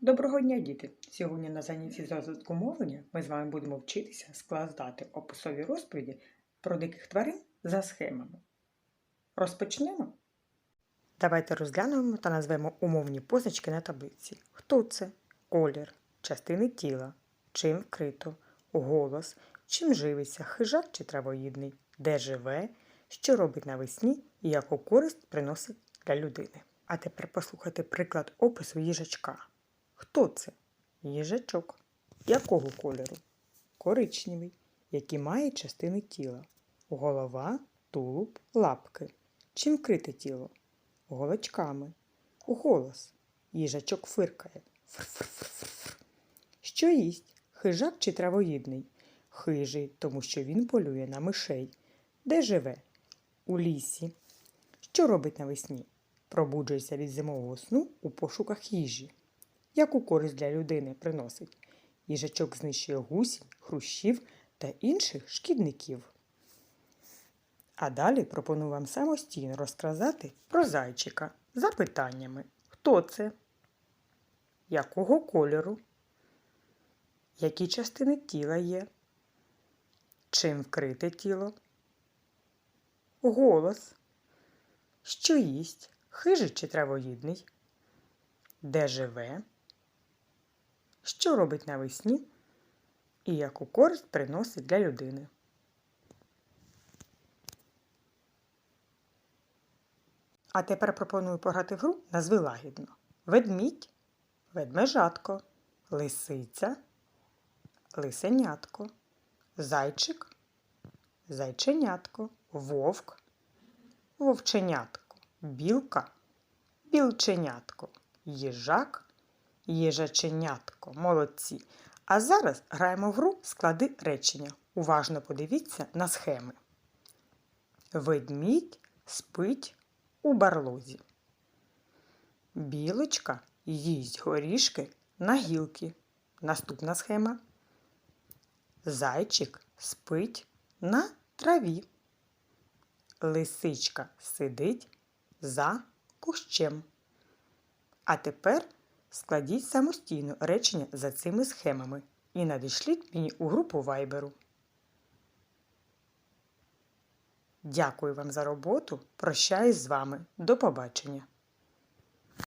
Доброго дня, діти! Сьогодні на занятті з розвитку мовлення ми з вами будемо вчитися складати описові розповіді про диких тварин за схемами. Розпочнемо. Давайте розглянемо та назвемо умовні позначки на таблиці. Хто це? Колір, частини тіла, чим вкрито, голос, чим живиться, хижак чи травоїдний, де живе, що робить навесні і яку користь приносить для людини. А тепер послухайте приклад опису їжачка. Хто це? Їжачок. Якого кольору? Коричневий, який має частини тіла. Голова, тулуб, лапки. Чим вкрите тіло? Голочками. Голос. Їжачок фиркає. Фр-фр-фр-фр. Що їсть? Хижак чи травоїдний? Хижий, тому що він полює на мишей. Де живе? У лісі. Що робить навесні? Пробуджується від зимового сну у пошуках їжі. Яку користь для людини приносить? Їжачок знищує гусінь, хрущів та інших шкідників. А далі пропоную вам самостійно розказати про зайчика за питаннями. Хто це? Якого кольору? Які частини тіла є? Чим вкрите тіло? Голос. Що їсть? Хижий чи травоїдний? Де живе? Що робить навесні? І яку користь приносить для людини? А тепер пропоную пограти гру назви лагідно. Ведмідь, ведмежатко, лисиця, лисенятко, зайчик, зайченятко, вовк, вовченятко, білка, білченятко, їжак, їжаченятко. Молодці. А зараз граємо в гру склади речення. Уважно подивіться на схеми. Ведмідь спить у барлозі. Білочка їсть горішки на гілки. Наступна схема. Зайчик спить на траві. Лисичка сидить за кущем. А тепер складіть самостійно речення за цими схемами і надішліть мені у групу вайберу. Дякую вам за роботу. Прощаюсь з вами. До побачення.